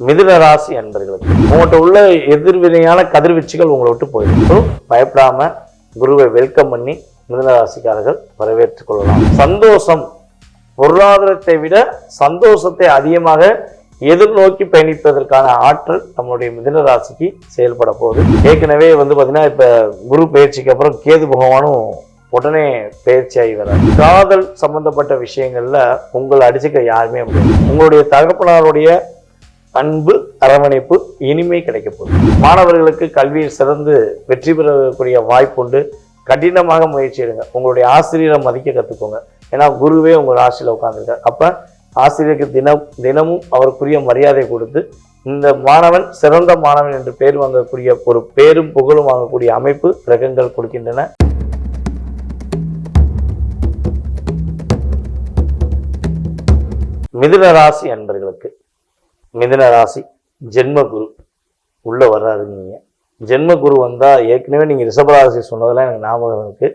மிதுன ராசி அன்பர்களுக்கு. உங்கள்கிட்ட உள்ள எதிர்வினையான கதிர்வீச்சுகள் உங்களை விட்டு போயிடும். So, பயப்படாம குருவை வெல்கம் பண்ணி மிதுன ராசிக்காரர்கள் வரவேற்றுக் கொள்ளலாம். சந்தோஷம். பொருளாதாரத்தை விட சந்தோஷத்தை அதிகமாக எதிர்நோக்கி பயணிப்பதற்கான ஆற்றல் நம்மளுடைய மிதுன ராசிக்கு செயல்பட போகுது. ஏற்கனவே வந்து பார்த்தீங்கன்னா இப்போ குரு பயிற்சிக்கு அப்புறம் கேது பகவானும் உடனே பயிற்சியாகி வராது காதல் சம்பந்தப்பட்ட விஷயங்கள்ல உங்களை அடிச்சுக்க யாருமே முடியாது. உங்களுடைய தகப்பனாருடைய அன்பு அரவணைப்பு இனிமை கிடைக்க போகுது மாணவர்களுக்கு கல்வியில் சிறந்து வெற்றி பெறக்கூடிய வாய்ப்புண்டு கடினமாக முயற்சி எடுங்க. உங்களுடைய ஆசிரியரை மதிக்க கற்றுக்கோங்க ஏன்னா குருவே உங்கள் ஆசிரியர் உட்காந்துருக்கார் அப்போ ஆசிரியருக்கு தினம் தினமும் அவருக்குரிய மரியாதை கொடுத்து இந்த மாணவன் சிறந்த மாணவன் என்று பேர் வாங்கக்கூடிய ஒரு பேரும் புகழும் வாங்கக்கூடிய அமைப்பு கிரகங்கள் கொடுக்கின்றன. மிதுன ராசி அன்பர்களுக்கு மிதன ராசி ஜென்ம குரு உள்ளே வர்றாருங்க நீங்க. ஜென்ம குரு வந்தால் ஏற்கனவே நீங்கள் ரிஷபராசி சொன்னதெல்லாம் எனக்கு ஞாபகம் இருக்குது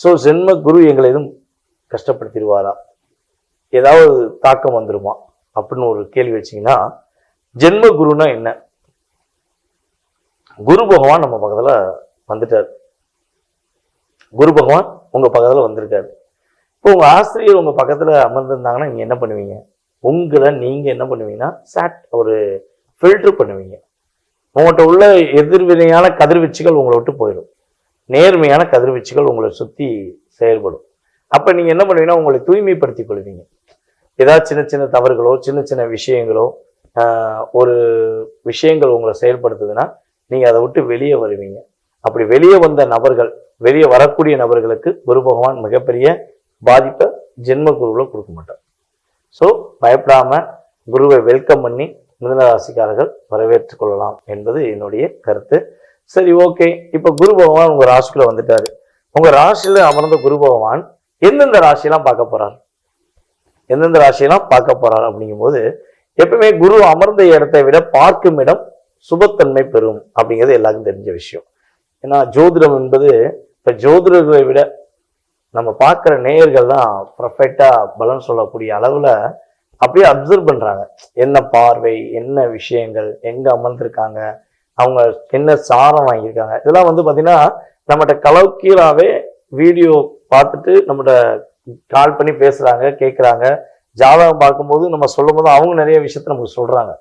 ஸோ ஜென்ம குரு எங்களை எதுவும் கஷ்டப்படுத்திடுவாரா? ஏதாவது தாக்கம் வந்துருமா? அப்படின்னு ஒரு கேள்வி வச்சீங்கன்னா ஜென்ம குருனா என்ன? குரு பகவான் நம்ம பக்கத்தில் வந்துட்டார். குரு பகவான் உங்கள் பக்கத்தில் வந்திருக்காரு. இப்போ உங்கள் ஆசிரியர் உங்கள் பக்கத்தில் அமர்ந்திருந்தாங்கன்னா நீங்கள் என்ன பண்ணுவீங்க? உங்களை நீங்கள் என்ன பண்ணுவீங்கன்னா சாட் ஒரு ஃபில்டர் பண்ணுவீங்க. உங்கள்கிட்ட உள்ள எதிர்வினையான கதிர்வீச்சுகள் உங்களை விட்டு போயிடும். நேர்மையான கதிர்வீச்சுகள் உங்களை சுற்றி செயல்படும். அப்போ நீங்கள் என்ன பண்ணுவீங்கன்னா உங்களை தூய்மைப்படுத்திக் கொள்வீங்க. ஏதாவது சின்ன சின்ன தவறுகளோ சின்ன சின்ன விஷயங்களோ ஒரு விஷயங்கள் உங்களை செயல்படுத்துதுன்னா நீங்கள் அதை விட்டு வெளியே வருவீங்க. அப்படி வெளியே வந்த நபர்கள் வெளியே வரக்கூடிய நபர்களுக்கு குரு பகவான் மிகப்பெரிய பாதிப்பை ஜென்ம குருவில் கொடுக்க மாட்டார். ஸோ பயப்படாம குருவை வெல்கம் பண்ணி மிதனராசிக்காரர்கள் ராசிக்காரர்கள் கொள்ளலாம் என்பது என்னுடைய கருத்து. சரி ஓகே இப்போ குரு பகவான் உங்கள் ராசிக்குள்ள வந்துட்டாரு. உங்க ராசியில் அமர்ந்த குரு பகவான் எந்தெந்த ராசியெல்லாம் பார்க்க போகிறார் எந்தெந்த ராசியெல்லாம் பார்க்க போகிறார் அப்படிங்கும்போது எப்பவுமே குரு அமர்ந்த இடத்தை விட பார்க்கும் இடம் சுபத்தன்மை பெறும் அப்படிங்கிறது எல்லாருக்கும் தெரிஞ்ச விஷயம். ஏன்னா ஜோதிடம் என்பது இப்போ ஜோதிடர்களை விட நம்ம பார்க்குற நேயர்கள் தான் பர்ஃபெக்டா பலன் சொல்லக்கூடிய அளவில் அப்படியே அப்சர்வ் பண்ணுறாங்க என்ன பார்வை என்ன விஷயங்கள் எங்கே அமர்ந்திருக்காங்க அவங்க என்ன சாரம் வாங்கியிருக்காங்க. இதெல்லாம் வந்து பார்த்திங்கன்னா நம்மகிட்ட கலவுக்கீழாவே வீடியோ பார்த்துட்டு நம்மகிட்ட கால் பண்ணி பேசுகிறாங்க கேட்குறாங்க ஜாதகம் பார்க்கும்போது நம்ம சொல்லும் போது அவங்க நிறைய விஷயத்த நமக்கு சொல்கிறாங்க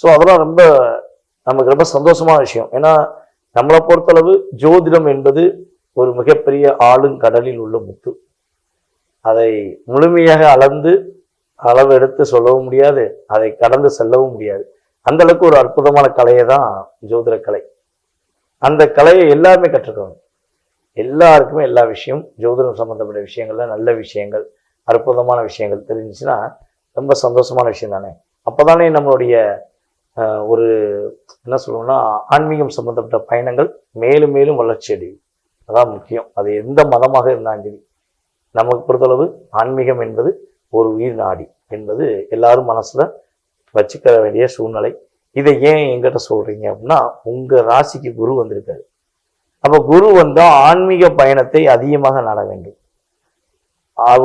ஸோ அதெல்லாம் ரொம்ப நமக்கு ரொம்ப சந்தோஷமான விஷயம். ஏன்னா நம்மளை பொறுத்தளவு ஜோதிடம் என்பது ஒரு மிகப்பெரிய ஆளுங்கடலில் உள்ள முத்து. அதை முழுமையாக அளந்து அளவு எடுத்து சொல்லவும் முடியாது அதை கடந்து செல்லவும் முடியாது. அந்த அளவுக்கு ஒரு அற்புதமான கலையை தான் ஜோதிட கலை. அந்த கலையை எல்லாருமே கற்றுக்கணும். எல்லாருக்குமே எல்லா விஷயம் ஜோதிடம் சம்பந்தப்பட்ட விஷயங்கள்ல நல்ல விஷயங்கள் அற்புதமான விஷயங்கள் தெரிஞ்சுச்சுன்னா ரொம்ப சந்தோஷமான விஷயம் தானே. அப்போதானே நம்மளுடைய ஒரு என்ன சொல்லணும்னா ஆன்மீகம் சம்பந்தப்பட்ட பயணங்கள் மேலும் மேலும் வளர்ச்சி அடையும். அதான் முக்கியம். அது எந்த மதமாக இருந்தாலும் சரி. நமக்கு பொறுத்தளவு ஆன்மீகம் என்பது ஒரு உயிர் நாடி என்பது எல்லாரும் மனசில் வச்சுக்க வேண்டிய சூழ்நிலை. இதை ஏன் எங்கிட்ட சொல்கிறீங்க அப்படின்னா உங்கள் ராசிக்கு குரு வந்திருக்காரு. அப்போ குரு வந்தால் ஆன்மீக பயணத்தை அதிகமாக நட வேண்டும்.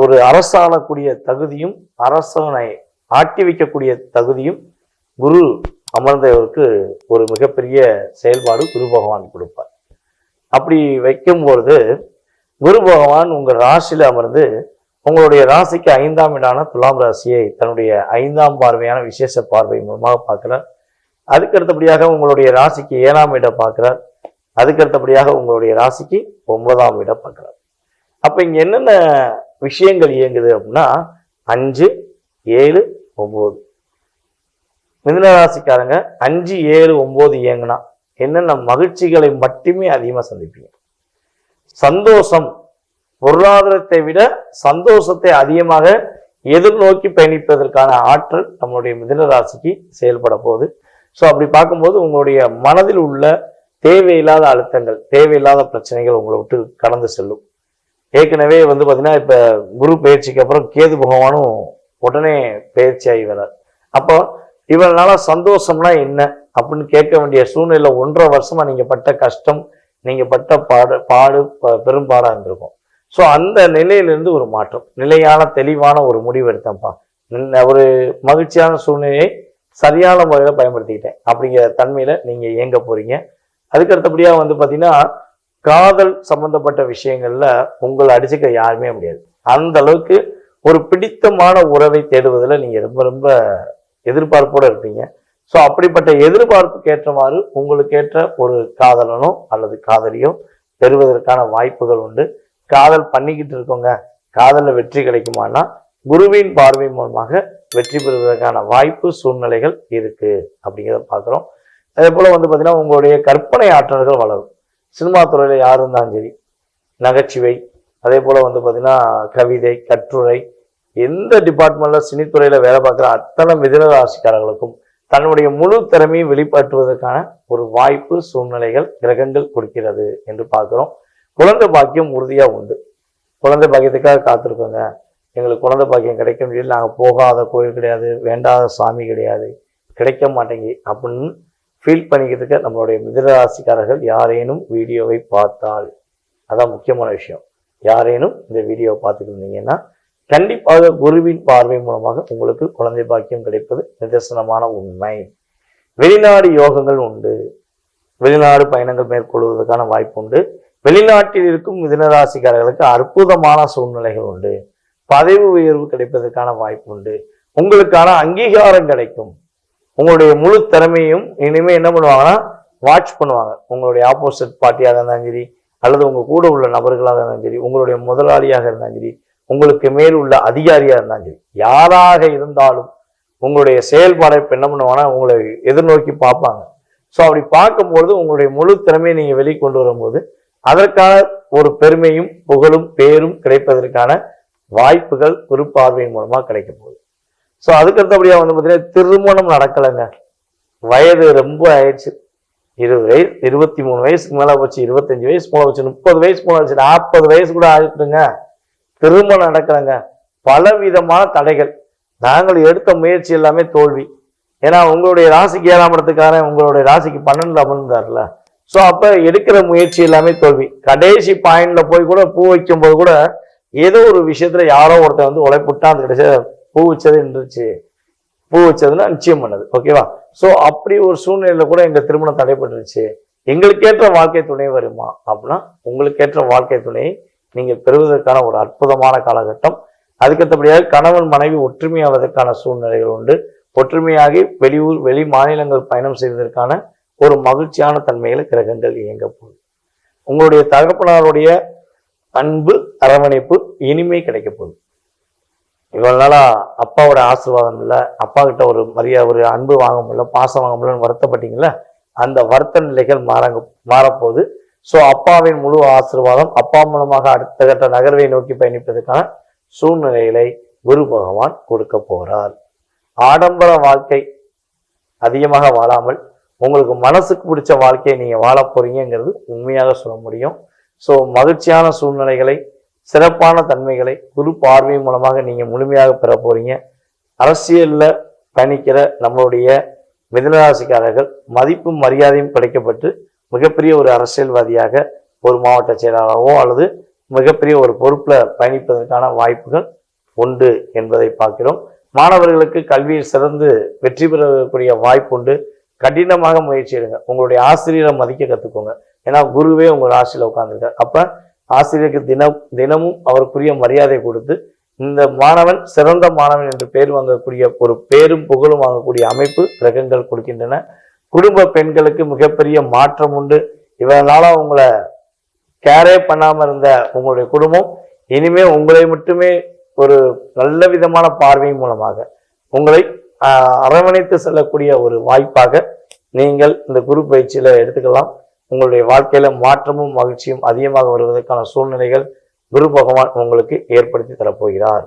ஒரு அரசாளக்கூடிய தகுதியும் அரசனை ஆட்டி வைக்கக்கூடிய தகுதியும் குரு அமர்ந்தவருக்கு ஒரு மிகப்பெரிய செயல்பாடு குரு பகவான் கொடுப்பார். அப்படி வைக்கும் பொழுது குரு பகவான் உங்கள் ராசியில் அமர்ந்து உங்களுடைய ராசிக்கு ஐந்தாம் இடான துலாம் ராசியை தன்னுடைய ஐந்தாம் பார்வையான விசேஷ பார்வை மூலமாக பார்க்குறார். அதுக்கு அடுத்தபடியாக உங்களுடைய ராசிக்கு ஏழாம் இடம் பார்க்குறார். அதுக்கு அடுத்தபடியாக உங்களுடைய ராசிக்கு ஒன்பதாம் இடம் பார்க்குறார். அப்போ இங்கே என்னென்ன விஷயங்கள் இயங்குது அப்படின்னா அஞ்சு ஏழு ஒம்பது மிதுன ராசிக்காரங்க அஞ்சு ஏழு ஒம்பது இயங்கினா என்னென்ன மகிழ்ச்சிகளை மட்டுமே அதிகமாக சந்திப்பீங்க? சந்தோஷம் பொருளாதாரத்தை விட சந்தோஷத்தை அதிகமாக எதிர்நோக்கி பயணிப்பதற்கான ஆற்றல் நம்மளுடைய மிதுன ராசிக்கு செயல்பட போகுது. ஸோ அப்படி பார்க்கும்போது உங்களுடைய மனதில் உள்ள தேவையில்லாத அழுத்தங்கள் தேவையில்லாத பிரச்சனைகள் உங்களை விட்டு கடந்து செல்லும். ஏற்கனவே வந்து பார்த்தீங்கன்னா இப்போ குரு பயிற்சிக்கு அப்புறம் கேது பகவானும் உடனே பயிற்சியாகி வரார் அப்போ இவ்வளவு சந்தோஷம்னா என்ன அப்படின்னு கேட்க வேண்டிய சூழ்நிலை ஒன்றரை வருஷமா நீங்க பட்ட கஷ்டம் நீங்க பட்ட பாடு பாடு ப- பெரும்பாடா இருந்திருக்கும். ஸோ அந்த நிலையிலிருந்து ஒரு மாற்றம். நிலையான தெளிவான ஒரு முடிவு எடுத்தேன்ப்பா. ஒரு மகிழ்ச்சியான சூழ்நிலையை சரியான முறையில் பயன்படுத்திக்கிட்டேன். அப்படிங்கிற தன்மையில் நீங்கள் இயங்க போகிறீங்க அதுக்கு அடுத்தபடியாக வந்து பார்த்திங்கன்னா காதல் சம்பந்தப்பட்ட விஷயங்களில் உங்களை அடிச்சுக்க யாருமே முடியாது. அந்த அளவுக்கு ஒரு பிடித்தமான உறவை தேடுவதில் நீங்கள் ரொம்ப ரொம்ப எதிர்பார்ப்போடு இருப்பீங்க. ஸோ அப்படிப்பட்ட எதிர்பார்ப்புக்கு ஏற்றவாறு உங்களுக்கு ஏற்ற ஒரு காதலனோ அல்லது காதலியோ பெறுவதற்கான வாய்ப்புகள் உண்டு. காதல் பண்ணிக்கிட்டு இருக்கோங்க. காதலில் வெற்றி கிடைக்குமானா குருவின் பார்வை மூலமாக வெற்றி பெறுவதற்கான வாய்ப்பு சூழ்நிலைகள் இருக்குது அப்படிங்கிறத பார்க்குறோம். அதே போல் வந்து பார்த்திங்கன்னா உங்களுடைய கற்பனை ஆற்றல்கள் வளரும். சினிமா துறையில் யார் இருந்தாலும் சரி நகைச்சுவை அதே போல் வந்து பார்த்தீங்கன்னா கவிதை கட்டுரை எந்த டிபார்ட்மெண்ட்ல சினித்துறையில் வேலை பார்க்குற அத்தனை மிதன ராசிக்காரர்களுக்கும் தன்னுடைய முழு திறமையை வெளிப்படுத்துவதற்கான ஒரு வாய்ப்பு சூழ்நிலைகள் கிரகங்கள் கொடுக்கிறது என்று பார்க்குறோம். குழந்தை பாக்கியம் உறுதியாக உண்டு. குழந்தை பாக்கியத்துக்காக காத்திருக்கோங்க. எங்களுக்கு குழந்தை பாக்கியம் கிடைக்க முடியல. நாங்கள் போகாத கோயில் கிடையாது வேண்டாத சாமி கிடையாது. கிடைக்க மாட்டேங்கி அப்படின்னு ஃபீல் பண்ணிக்கிறதுக்கு நம்மளுடைய மிதனராசிக்காரர்கள் யாரேனும் வீடியோவை பார்த்தால் அதான் முக்கியமான விஷயம். யாரேனும் இந்த வீடியோவை பார்த்துட்டு இருந்தீங்கன்னா கண்டிப்பாக குருவின் பார்வை மூலமாக உங்களுக்கு குழந்தை பாக்கியம் கிடைப்பது நிதர்சனமான உண்மை. வெளிநாடு யோகங்கள் உண்டு. வெளிநாடு பயணங்கள் மேற்கொள்வதற்கான வாய்ப்பு உண்டு. வெளிநாட்டில் இருக்கும் மிதனராசிக்காரர்களுக்கு அற்புதமான சூழ்நிலைகள் உண்டு. பதவி உயர்வு கிடைப்பதற்கான வாய்ப்பு உண்டு. உங்களுக்கான அங்கீகாரம் கிடைக்கும். உங்களுடைய முழு திறமையும் இனிமேல் என்ன பண்ணுவாங்கன்னா வாட்ச் பண்ணுவாங்க. உங்களுடைய ஆப்போசிட் பார்ட்டியாக இருந்தாலும் சரி அல்லது உங்கள் கூட உள்ள நபர்களாக இருந்தாலும் சரி உங்களுடைய முதலாளியாக இருந்தாலும் சரி உங்களுக்கு மேல் உள்ள அதிகாரியா இருந்தாலும் சரி யாராக இருந்தாலும் உங்களுடைய செயல்பாடை இப்ப என்ன பண்ணுவாங்கன்னா உங்களை எதிர்நோக்கி பார்ப்பாங்க. ஸோ அப்படி பார்க்கும்பொழுது உங்களுடைய முழு திறமையை நீங்க வெளிக்கொண்டு வரும்போது அதற்கான ஒரு பெருமையும் புகழும் பேரும் கிடைப்பதற்கான வாய்ப்புகள் குரு பார்வையின் மூலமா கிடைக்க போகுது. ஸோ அதுக்கு அடுத்தபடியா வந்து பார்த்தீங்கன்னா திருமணம் நடக்கலைங்க. வயது ரொம்ப ஆயிடுச்சு. இருபது வயசு இருபத்தி மூணு வயசுக்கு மேலே போச்சு இருபத்தஞ்சு வயசு போல போச்சு முப்பது வயசு போல வச்சு நாற்பது வயசு கூட ஆகிட்டுங்க திருமணம் நடக்கலைங்க. பல விதமான தடைகள். நாங்கள் எடுத்த முயற்சி எல்லாமே தோல்வி. ஏன்னா உங்களுடைய ராசிக்கு ஏழாம் இடத்துக்காரன் உங்களுடைய ராசிக்கு பன்னெண்டு அமர்ந்தார்ல ஸோ அப்போ எடுக்கிற முயற்சி எல்லாமே தோல்வி. கடைசி பாயிண்ட்ல போய் கூட பூ வைக்கும்போது கூட ஏதோ ஒரு விஷயத்துல யாரோ ஒருத்தன் வந்து உழைப்புட்டா அது கிடைச்ச பூ வச்சது இருந்துச்சு பூ வச்சதுன்னா நிச்சயம் பண்ணது. ஓகேவா ஸோ அப்படி ஒரு சூழ்நிலையில கூட எங்க திருமணம் தடைப்பட்டுருச்சு எங்களுக்கேற்ற வாழ்க்கை துணை வருமா? அப்படின்னா உங்களுக்கேற்ற வாழ்க்கை துணையை நீங்கள் பெறுவதற்கான ஒரு அற்புதமான காலகட்டம். அதுக்கேற்றபடியாக கணவன் மனைவி ஒற்றுமையாவதற்கான சூழ்நிலைகள் உண்டு. ஒற்றுமையாகி வெளியூர் வெளி மாநிலங்கள் பயணம் செய்வதற்கான ஒரு மகிழ்ச்சியான தன்மையில் கிரகங்கள் இயங்க போகுது. உங்களுடைய தகப்பனாருடைய அன்பு அரவணைப்பு இனிமை கிடைக்க போகுது. இவ்வளவு நாளா அப்பாவோட ஆசீர்வாதம் இல்லை அப்பா கிட்ட ஒரு மரியாதை ஒரு அன்பு வாங்க முடியல பாசம் வாங்க முடியலன்னு வருத்தப்பட்டீங்களா அந்த வருத்த நிலைகள் மாறங்க மாறப்போகுது. ஸோ அப்பாவின் முழு ஆசீர்வாதம் அப்பா மூலமாக அடுத்த கட்ட நகர்வை நோக்கி பயணிப்பதற்கான சூழ்நிலைகளை குரு பகவான் கொடுக்க போகிறார் ஆடம்பர வாழ்க்கை அதிகமாக வாழாமல் உங்களுக்கு மனசுக்கு பிடிச்ச வாழ்க்கையை நீங்கள் வாழ போறீங்கிறது உண்மையாக சொல்ல முடியும். ஸோ மகிழ்ச்சியான சூழ்நிலைகளை சிறப்பான தன்மைகளை குரு பார்வை மூலமாக நீங்கள் முழுமையாக பெற போறீங்க. அரசியலில் பயணிக்கிற நம்மளுடைய மிதனராசிக்காரர்கள் மதிப்பும் மரியாதையும் கிடைக்கப்பட்டு மிகப்பெரிய ஒரு அரசியல்வாதியாக ஒரு மாவட்ட செயலாளராகவோ அல்லது மிகப்பெரிய ஒரு பொறுப்பில் பயணிப்பதற்கான வாய்ப்புகள் உண்டு என்பதை பார்க்கிறோம். மாணவர்களுக்கு கல்வியில் சிறந்து வெற்றி பெறக்கூடிய வாய்ப்பு உண்டு. கடினமாக முயற்சி எடுங்க. உங்களுடைய ஆசிரியரை மதிக்க கற்றுக்கோங்க ஏன்னா குருவே உங்கள் ஆசிரியர் உட்காந்துருக்கார் அப்போ ஆசிரியருக்கு தினம் தினமும் அவருக்குரிய மரியாதை கொடுத்து இந்த மாணவன் சிறந்த மாணவன் என்று பேர் வாங்கக்கூடிய ஒரு பேரும் புகழும் வாங்கக்கூடிய அமைப்பு கிரகங்கள் கொடுக்கின்றன. குடும்ப பெண்களுக்கு மிகப்பெரிய மாற்றம் உண்டு. இவ்வளவு உங்களை கேரே பண்ணாமல் இருந்த உங்களுடைய குடும்பம் இனிமே உங்களை மட்டுமே ஒரு நல்ல விதமான பார்வை மூலமாக உங்களை அரவணைத்து செல்லக்கூடிய ஒரு வாய்ப்பாக நீங்கள் இந்த குரு பயிற்சியில் எடுத்துக்கலாம். உங்களுடைய வாழ்க்கையில மாற்றமும் மகிழ்ச்சியும் அதிகமாக வருவதற்கான சூழ்நிலைகள் குரு பகவான் உங்களுக்கு ஏற்படுத்தி தரப்போகிறார்.